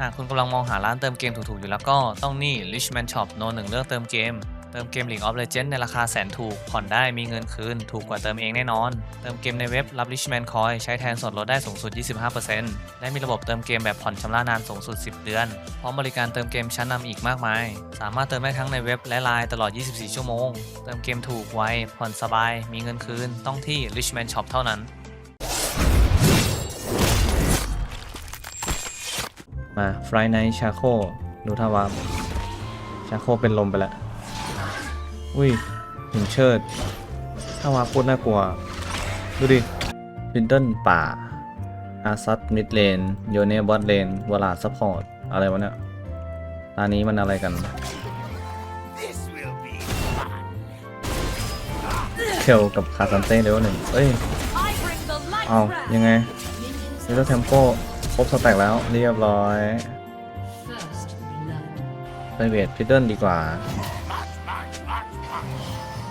หากคุณกำลังมองหาร้านเติมเกมถูกๆ อยู่แล้วก็ต้องนี่ Richman Shop โนหนึ่งเลือกเติมเกม เติมเกม League of Legends ในราคาแสนถูก ผ่อนได้มีเงินคืน ถูกกว่าเติมเองแน่นอน เติมเกมในเว็บรับ Richman Coin ใช้แทนส่วนลดได้สูงสุด 25%และมีระบบเติมเกมแบบผ่อนชำระนานสูงสุด 10 เดือน พร้อมบริการเติมเกมชั้นนำอีกมากมาย สามารถเติมได้ทั้งในเว็บและไลน์ตลอด 24 ชั่วโมง เติมเกมถูกไวผ่อนสบาย มีเงินคืน ต้องที่ Richman Shop เท่านั้น มา Friday Night Charco ดูท่าว่าชาโคเป็นลมไปแล้ว อุ้ยหินเชิดถ้าวาพูดน่ากลัว ดูดิพินเดิลป่า อาซัตมิดเลน โยเนบอสเลนวลาซัพพอร์ต อะไรวะเนี่ยตานี้มันอะไรกัน This will be fun. เคลกับคาซันเต้เลเวลหนึ่งเอ้ย เอายังไงลิตเติ้ลเทมโก้ ครบสแต็กแล้วเรียบร้อยไปเวทพิดเดิลดีกว่า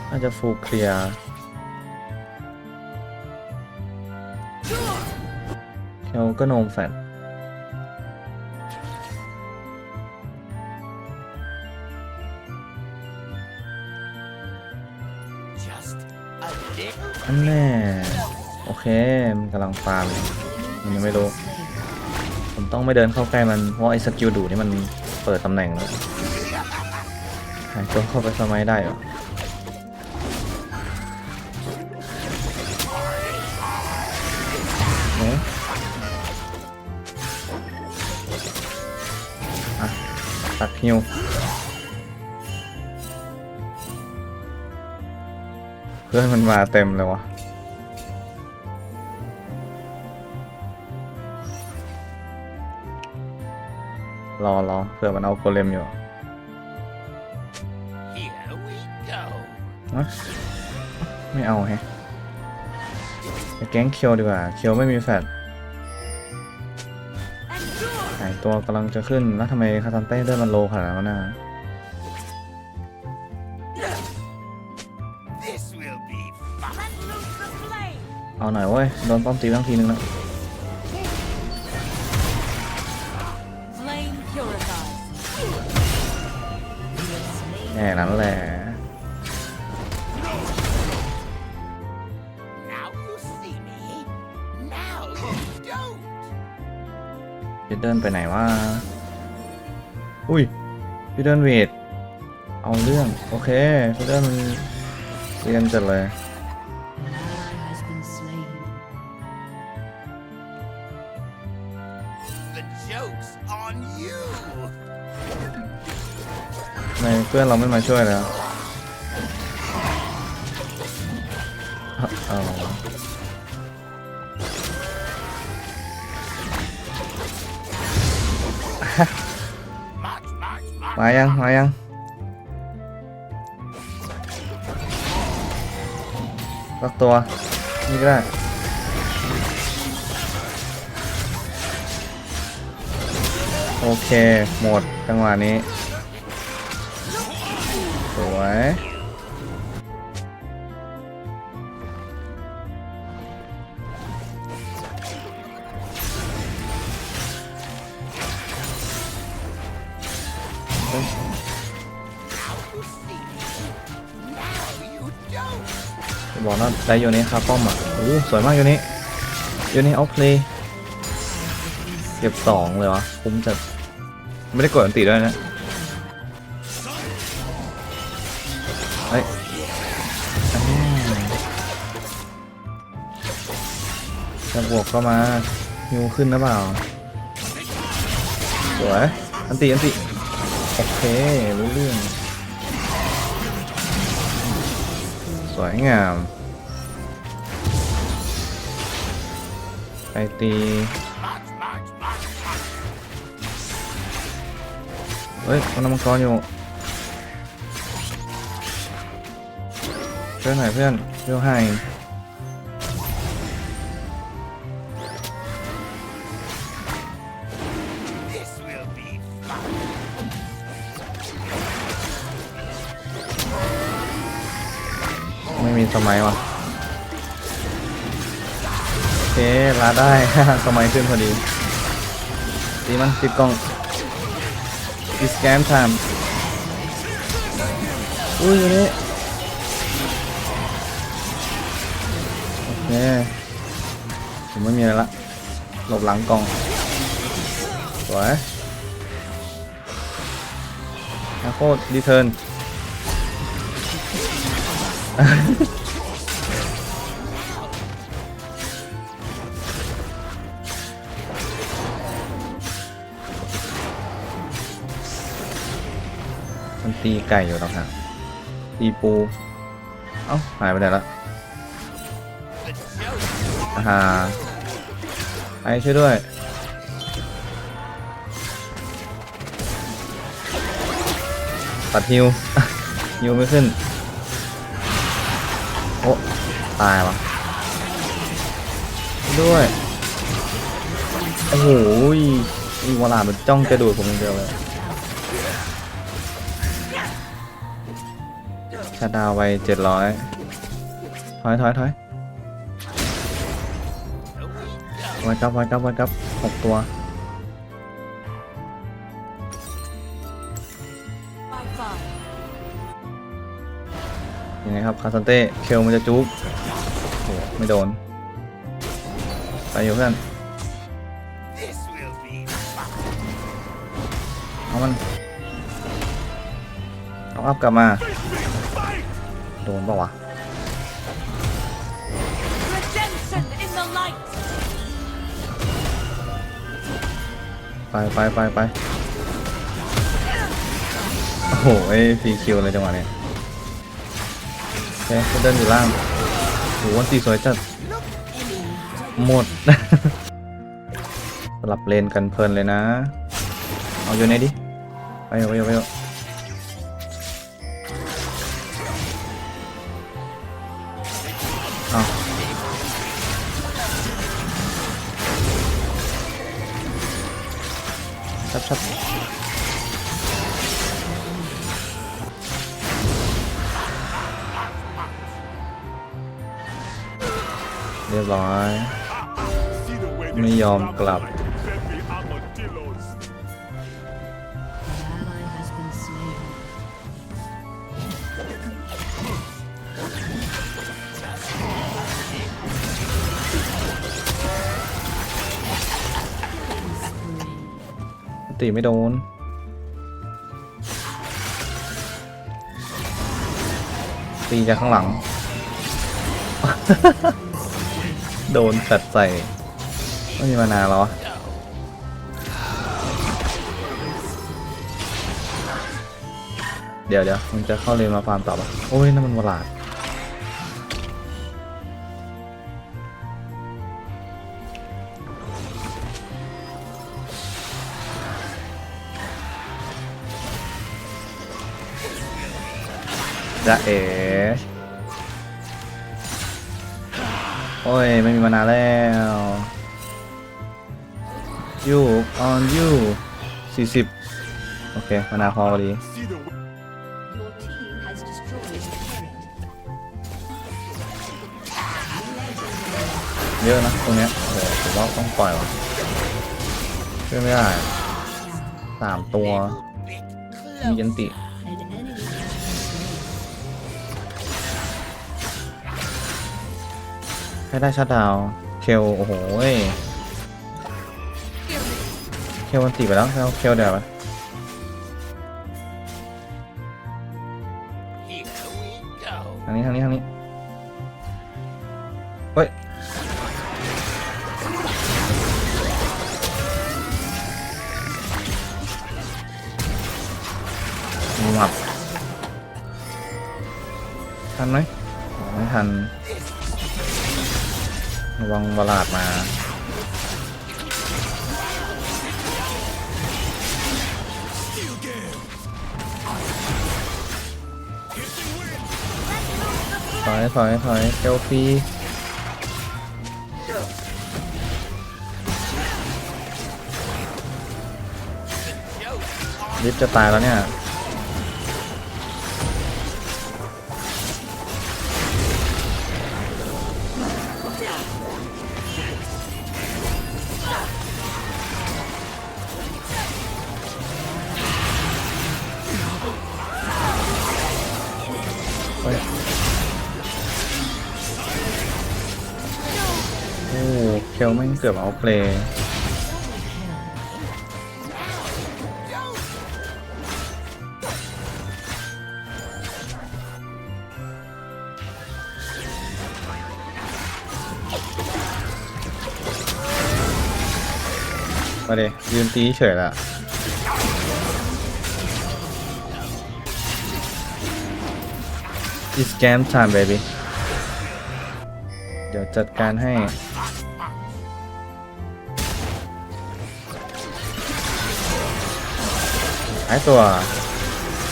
น่าจะฟูเคลียร์เคลก็โนมแฟด Just a little อันแน่ โอเค มันกำลังฟาร์มมันยังไม่รู้ ต้องไม่เดินเข้าใกล้มัน เพราะไอ้สกิลดูนี่มันเปิดตำแหน่งแล้วหายตัวเข้าไปสมัยได้เหรอตักฮิวเพื่อนมันมาเต็มเลยวะ รอรอเผื่อมันเอาโกเลมอยู่ here we go. อะไม่เอาแฮะไปแก๊งเคียวดีกว่า เคียวไม่มีแฟด Endure. หายตัวกำลังจะขึ้น แล้วทำไมคาซันเต้เลือดมันโลขนาดนั้นวะน่ะ This will be fun. Let loose the flame. เอาหน่อยเว้ย โดนป้อมตีตั้งทีนึงแล้ว แค่นั้นแหละพี่เดินไปไหนวะอุ้ยพี่เดินเวท เอาเรื่อง โอเคพี่เดินมันเรียนจัดเลย ไมเพื่อนเราไม่มาช่วยแล้วเอา March, march, march. มายัง มายังรักตัว นี่ก็ได้ โอเค หมดจังหวะนี้ วยบอกว่าได้โยนี้ครับป้อมอะโอ้สวยมากโยนี้โยนี้เอาเพลย์เก็บสองเลยวะคุ้มจัดไม่ได้กดอันติด้วยนะ จะบวกก็มาฮิวขึ้นหรือเปล่า สวย อันติอันติ โอเครู้เรื่อง สวยงาม ไปตีเฮ้ยคนน้ำมังกรอยู่เพื่อนหน่อยเพื่อนเพื่อนให้ สมัยวะโอเคลาได้ สมัยขึ้นพอดีตีมันติดกล้องดิสแกนไทม์อุ้ยอันนี้โอเคผมไม่มีอะไรละหลบหลังกล่องสวยนาโคตรรีเทิร์น มันตีไก่อยู่ต่างหากตีปู เอ้า หายไปไหนละอาหาไอช่วยด้วย ตัดฮิวฮิวไม่ขึ้น ตายวะช่วด้วย โอ้โหอีวลาดมันจ้องจะดูดผมอย่างเดียวเลยชาดาวไวเจ็ดร้อยถอยถอยถอยไว้กับไว้กับไว้กับหกตัว ครับคาซันเต้เคลมันจะจุกไม่โดน ไปอยู่เพื่อนเอามันเอาอัพกลับมา โดนปะวะไปไปไปไปโอ้โหไอ้ฟรีคิวเลยจังหวะเนี้ย โอเคก็เดินอยู่ล่างโหวันตีสวยจัดหมด สลับเลนกันเพลินเลยนะ เอาอยู่ไหนดิ ไปเอาไปเอาไปเอาเอาชับชับ เรียบร้อย ไม่ยอมกลับ ตีไม่โดนตีจากข้างหลัง โดนแฟดใส่ไม่มีมานานแล้ววะเดี๋ยวเดี๋ยวมันจะเข้าเลนมาฟาร์มต่อปะโอ้ยนั่นมันวลาดจะเอ๋ โอ้ย ไม่มีมานาแล้วยู on you 40 โอเค มานาพอพอดี Your team has destroyed a turret. เยอะนะตรงเนี้ยโอ้โหผมว่าต้องปล่อยวะช่วยไม่ได้สามตัว มียันติ An enemy has ให้ได้ชัดดาวเคลโอ้โหเคลมันติไปแล้วเคลเคลเดี๋ยวไปทางนี้ทางนี้ทางนี้เฮ้ยหมับทันไหมไม่ทัน ระวังวลาดมาถอยถอยถอยเซลฟี่ลิฟจะตายแล้วเนี่ย ลแม่เกือบเอาเพลมาเดยยืนตีเฉยละ It's game time baby เดี๋ยวจัดการให้ หายตัว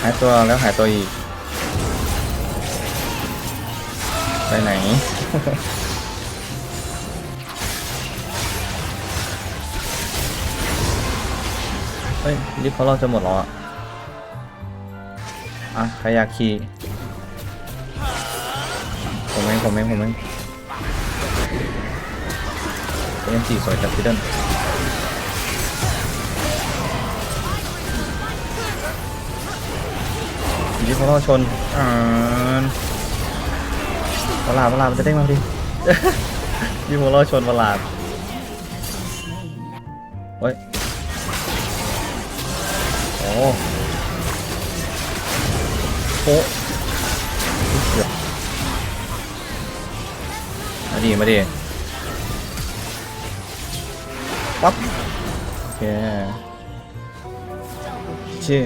หายตัวแล้วหายตัวอีก ไปไหน เฮ้ยลิฟต์เขาเราจะหมดแล้วอะ อะใครอยากขี่ผมเองผมเองผมเองเอ็มสี่สวยจากพิดเดิล ยิปพอเราชนอ่านประหลาดประหลาดมันจะเด้งมาพอดียิปพอเราชนประหลาดเฮ้ยโอ้โหเกือบมาดิมาดิปั๊บโอเคชื่อ